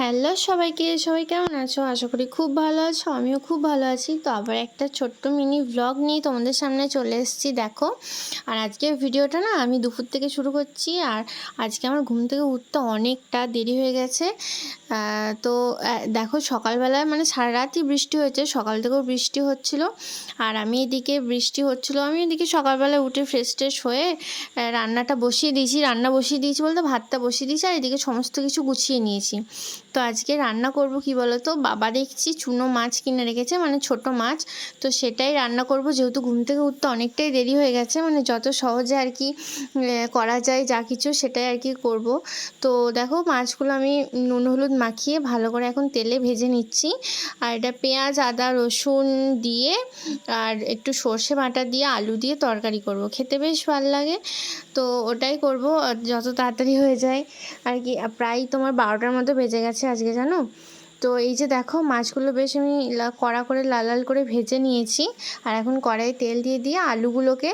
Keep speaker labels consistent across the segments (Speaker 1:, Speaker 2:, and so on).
Speaker 1: Hello সবাইকে, সবাই কেমন আছো? আশা করি খুব ভালো আছো, আমিও খুব ভালো আছি। তো আবার একটা ছোট্ট মিনি ব্লগ নিয়ে তোমাদের সামনে চলে এসেছি, দেখো। আর আজকে ভিডিওটা না, আমি দুপুর থেকে শুরু করছি, আর আজকে আমার ঘুম থেকে উঠতে অনেকটা দেরি হয়ে গেছে। তো দেখো সকালবেলায় মানে সারা রাতই বৃষ্টি হয়েছে, সকাল থেকেও বৃষ্টি হচ্ছিল। আর আমি এদিকে বৃষ্টি হচ্ছিল, আমি এদিকে সকালবেলায় উঠে ফ্রেশ ট্রেশ হয়ে রান্নাটা বসিয়ে দিয়েছি। রান্না বসিয়ে দিয়েছি বলতে ভাতটা বসিয়ে দিয়েছি, আর এদিকে সমস্ত কিছু গুছিয়ে নিয়েছি। তো আজকে রান্না করব কি বলো তো বাবা দেখছি চুনো মাছ কিনে রেখেছে মানে ছোট মাছ। তো সেটাই রান্না করব, যেহেতু ঘুম থেকে উঠতে অনেকটাই দেরি হয়ে গেছে মানে যত সহজে আর কি করা যায় যা কিছু সেটাই আর কি করব। তো দেখো মাছগুলো আমি নুন, হলুদ মাখিয়ে ভালো করে এখন তেলে ভেজে নিচ্ছি। আর এটা পেঁয়াজ, আদা, রসুন দিয়ে আর একটু সর্ষে বাটা দিয়ে আলু দিয়ে তরকারি করব। খেতে বেশ ভালো লাগে। তো ওটাই করব, যত তাড়াতাড়ি হয়ে যায়। আর কি, প্রায় তোমার বারোটার মতো বেজে গেছে। আজকে জানো? তো এই যে দেখো, মাছগুলো বেশ আমি কড়া করে, লাল লাল করে ভেজে নিয়েছি। আর এখন কড়াই তেল দিয়ে দিয়ে আলুগুলোকে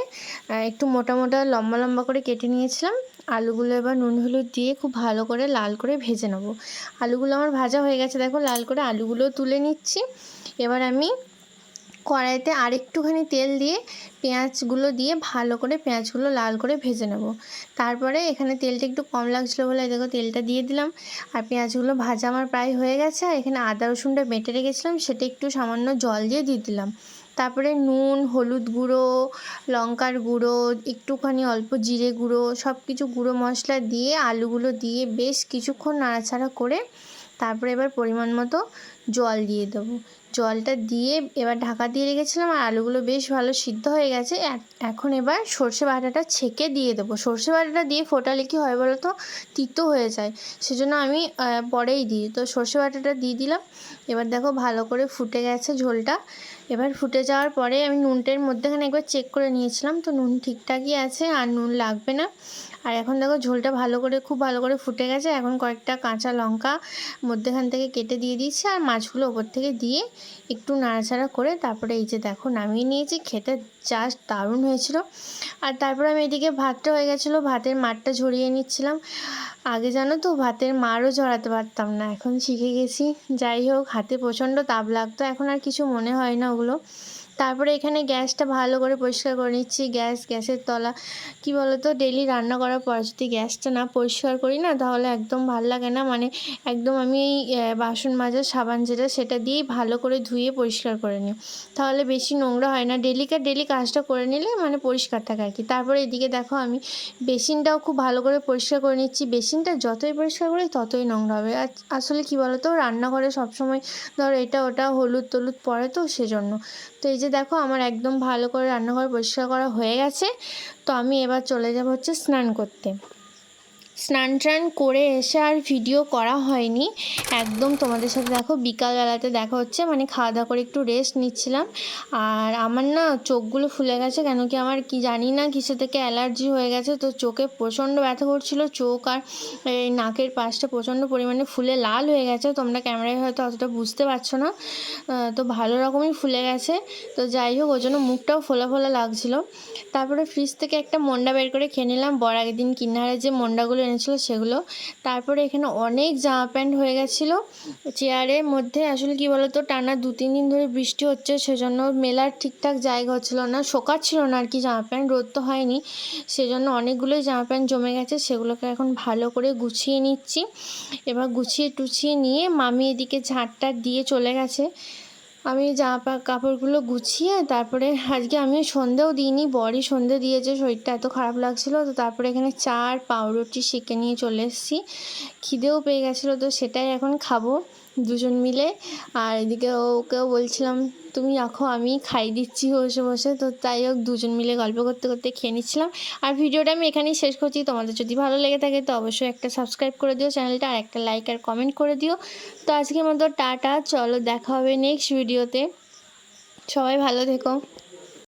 Speaker 1: একটু মোটা মোটা, লম্বা লম্বা করে কেটে নিয়েছিলাম। আলুগুলো এবার নুন হলুদ দিয়ে খুব ভালো করে লাল করে ভেজে নেব। আলুগুলো আমার ভাজা হয়ে গেছে, দেখো লাল করে আলুগুলো তুলে নিচ্ছি। এবার আমি কড়াইতে আরেকটুখানি তেল দিয়ে পেঁয়াজগুলো দিয়ে ভালো করে পেঁয়াজগুলো লাল করে ভেজে নেব। তারপরে এখানে তেলটা একটু কম লাগছিল বলে দেখো তেলটা দিয়ে দিলাম। আর পেঁয়াজগুলো ভাজা আমার প্রায় হয়ে গেছে। আর এখানে আদা, রসুনটা বেটে রেখেছিলাম, সেটা একটু সামান্য জল দিয়ে দিয়ে দিলাম। তারপরে নুন, হলুদ গুঁড়ো, লঙ্কার গুঁড়ো, একটুখানি অল্প জিরে গুঁড়ো সব কিছু গুঁড়ো মশলা দিয়ে, আলুগুলো দিয়ে বেশ কিছুক্ষণ নাড়াচাড়া করে তারপরে এবার পরিমাণ মতো জল দিয়ে দেবো। জলটা দিয়ে এবার ঢাকা দিয়ে রেখেছিলাম আর আলুগুলো বেশ ভালো সিদ্ধ হয়ে গেছে। এখন এবার সর্ষে বাটাটা ছেঁকে দিয়ে দেবো। সর্ষে বাটাটা দিয়ে ফোটালে কি হয় বলো তো? তিতো হয়ে যায়। সেজন্য আমি পরেই দিই। তো সর্ষে বাটাটা দিয়ে দিলাম। এবার দেখো ভালো করে ফুটে গেছে ঝোলটা। এবার ফুটে যাওয়ার পরে আমি নুনটার মধ্যেখানে একবার চেক করে নিয়েছিলাম। তো নুন ঠিকঠাকই আছে আর নুন লাগবে না। আর এখন দেখো ঝোলটা ভালো করে, খুব ভালো করে ফুটে গেছে। এখন কয়েকটা কাঁচা লঙ্কা মধ্যেখান থেকে কেটে দিয়ে দিচ্ছি আর মাছগুলো ওপর থেকে দিয়ে একটু নাড়াচাড়া করে তারপরে এই যে দেখো নামিয়ে নিয়েছি, খেতে জাস্ট দারুণ হয়েছিল। আর তারপরে আমি এদিকে ভাতটা হয়ে গেছিল, ভাতের মারটা ঝরিয়ে নিচ্ছিলাম। আগে জানো তো ভাতের মারও ঝরাতে পারতাম না, এখন শিখে গেছি। যাই হোক, হাতে প্রচণ্ড তাপ লাগতো, এখন আর কিছু মনে হয় না ওগুলো। তারপরে এখানে গ্যাসটা ভালো করে পরিষ্কার করে নিচ্ছি। গ্যাস, গ্যাসের তলা, কি বলতো ডেলি রান্না করার পর যদি গ্যাসটা না পরিষ্কার করি না, তাহলে একদম ভালো লাগে না। মানে একদম আমি এই বাসন মাজার সাবান যেটা, সেটা দিয়েই ভালো করে ধুয়ে পরিষ্কার করে নিই। তাহলে বেশি নোংরা হয় না। ডেলিকার ডেলি কাজটা করে নিলে মানে পরিষ্কার থাকে আর কি। তারপরে এদিকে দেখো আমি বেসিনটাও খুব ভালো করে পরিষ্কার করে নিচ্ছি। বেসিনটা যতই পরিষ্কার করি, ততই নোংরা হবে। আর আসলে কি বলতো, রান্নাঘরে সবসময় ধর এটা, ওটা হলুদ টলুদ পড়ে তো সেজন্য। তো এই যে দেখো, আমার একদম ভালো করে রান্নাঘর পরিষ্কার করা হয়ে গেছে। তো আমি এবার চলে যাব হচ্ছে স্নান করতে। স্নান টান করে এসে আর ভিডিও করা হয়নি। একদম তোমাদের সাথে দেখো, বিকালবেলাতে দেখা হচ্ছে মানে খাওয়া দাওয়া করে একটু রেস্ট নিচ্ছিলাম। আর আমার না চোখগুলো ফুলে গেছে, কেন কি আমার কি জানি না কিসে থেকে অ্যালার্জি হয়ে গেছে, তো চোখে প্রচণ্ড ব্যথা করছিল। চোখ আর এই নাকের পাশটা প্রচণ্ড পরিমাণে ফুলে লাল হয়ে গেছে। তোমরা ক্যামেরায় হয়তো অতটা বুঝতে পারছ না। তো ভালো রকমই ফুলে গেছে। তো যাই হোক ওই জন্য মুখটাও ফোলা ফোলা লাগছিল। তারপরে ফ্রিজ থেকে একটা মন্ডা বের করে খেয়ে নিলাম। বর আগের দিন কিনারে যে মন্ডাগুলো এনেছিল সেগুলো। তারপরে এখানে অনেক জামা প্যান্ট হয়ে গেছিল। চেয়ারের মধ্যে আসলে কি বলতো, টানা দু তিন দিন ধরে বৃষ্টি হচ্ছে, সেজন্য মেলার ঠিকঠাক জায়গা হচ্ছিল না। শোকাচ্ছিল না আর কি জামা প্যান্ট, রোদ তো হয়নি। সেজন্য অনেকগুলোই জামা প্যান্ট জমে গেছে, সেগুলোকে এখন ভালো করে গুছিয়ে নিচ্ছি। এবার গুছিয়ে টুছিয়ে নিয়ে মামি এদিকে ঝাঁটটা দিয়ে চলে গেছে। আমি জামা কাপড়গুলো গুছিয়ে তারপরে আজকে আমি সন্ধেও দিইনি, বরই সন্ধে দিয়েছে, শরীরটা এত খারাপ লাগছিল, তো তারপরে এখানে চা আর পাউরুটি সেঁকে নিয়ে চলে এসেছি। খিদেও পেয়ে গেছিল, তো সেটাই এখন খাব দুজন মিলে। আর এদিকে ওকেও বলছিলাম তুমি রাখো আমি খাই দিচ্ছি বসে বসে। তো তাই হোক, দুজন মিলে গল্প করতে করতে খেয়ে নিচ্ছিলাম। আর ভিডিওটা আমি এখানেই শেষ করছি। তোমাদের যদি ভালো লেগে থাকে, তো অবশ্যই একটা সাবস্ক্রাইব করে দিও চ্যানেলটা আর একটা লাইক আর কমেন্ট করে দিও। তো আজকের মতো টাটা, চলো দেখা হবে নেক্সট ভিডিওতে সবাই ভালো থেকো।